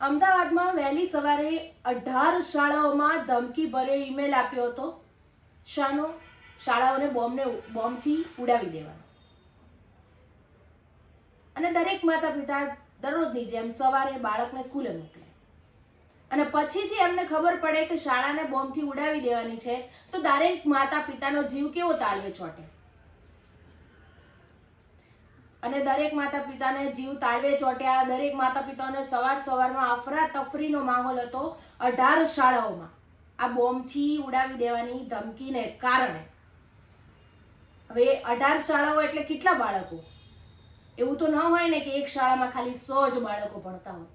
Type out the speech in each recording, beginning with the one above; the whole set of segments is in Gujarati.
અમદાવાદમાં વહેલી સવારે અઢાર શાળાઓમાં ધમકી ભર્યો ઈમેલ આપ્યો હતો. શાનો, શાળાઓને બોમ્બને બોમ્બથી ઉડાવી દેવાનો. અને દરેક માતા પિતા દરરોજની જેમ સવારે બાળકને સ્કૂલે મોકલે. અને પછીથી એમને ખબર પડે કે શાળાને બોમ્બથી ઉડાવી દેવાની છે, તો દરેક માતા પિતાનો જીવ કેવો તાળવે ચોટે અને દરેક માતા પિતાને જીવ તાળવે ચોટ્યા. દરેક માતા પિતાને સવાર સવારમાં અફરા તફરીનો માહોલ હતો અઢાર શાળાઓમાં. આ બોમ્બથી ઉડાવી દેવાની ધમકીને કારણે. હવે અઢાર શાળાઓ એટલે કેટલા બાળકો? એવું તો ન હોય ને કે એક શાળામાં ખાલી સો જ બાળકો ભણતા હોય.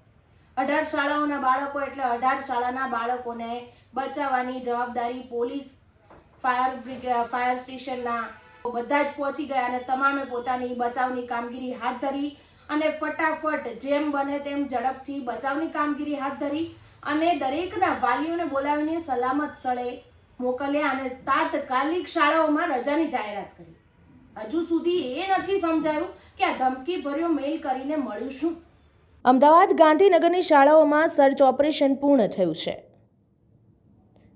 અઢાર શાળાઓના બાળકો એટલે અઢાર શાળાના બાળકોને બચાવવાની જવાબદારી પોલીસ, ફાયર બ્રિગેડ, ફાયર સ્ટેશનના બધા જ પહોંચી ગયા અને તમામે પોતાની બચાવની કામગીરી હાથ ધરી અને ફટાફટ જેમ બને તેમ ઝડપથી બચાવની કામગીરી હાથ ધરી અને દરેકના વાલીઓને બોલાવીને સલામત સ્થળે મોકલ્યા અને તાત્કાલિક શાળાઓમાં રજાની જાહેરાત કરી. હજુ સુધી એ નથી સમજાયું કે આ ધમકી ભર્યો મેલ કરીને મળ્યું શું. અમદાવાદ ગાંધીનગરની શાળાઓમાં સર્ચ ઓપરેશન પૂર્ણ થયું છે.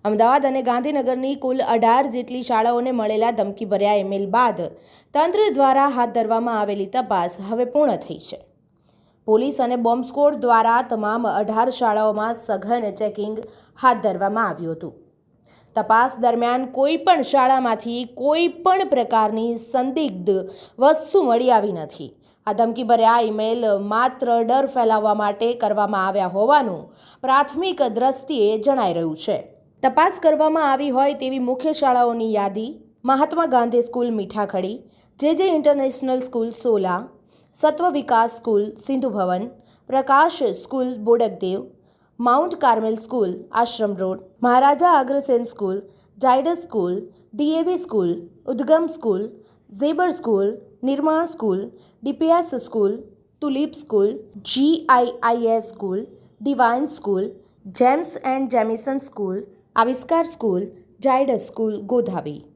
અમદાવાદ અને ગાંધીનગરની કુલ અઢાર જેટલી શાળાઓને મળેલા ધમકીભર્યા ઈમેલ બાદ તંત્ર દ્વારા હાથ ધરવામાં આવેલી તપાસ હવે પૂર્ણ થઈ છે. પોલીસ અને બોમ્બ સ્કોડ દ્વારા તમામ અઢાર શાળાઓમાં સઘન ચેકિંગ હાથ ધરવામાં આવ્યું હતું. તપાસ દરમિયાન કોઈ પણ શાળામાંથી કોઈ પણ પ્રકારની સંદિગ્ધ વસ્તુ મળી આવી નથી. આ ધમકીભર્યા ઈમેલ માત્ર ડર ફેલાવવા માટે કરવામાં આવ્યા હોવાનું પ્રાથમિક દ્રષ્ટિએ જણાઈ રહ્યું છે. તપાસ કરવામાં આવી હોય તેવી મુખ્ય શાળાઓની યાદી, Mahatma Gandhi school Mithakhadi J J international school Sola, Satva Vikas school Sindhu Bhavan, Prakash school Bodakdev, Mount Carmel school Ashram road, Maharaja Agrasen school Zydus school, DAV school, Udgam school, Zebar school, Nirman school, DPS school, Tulip school, GIIS school divine school James and Jamieson school Avishkar school Zydus school Godhavi.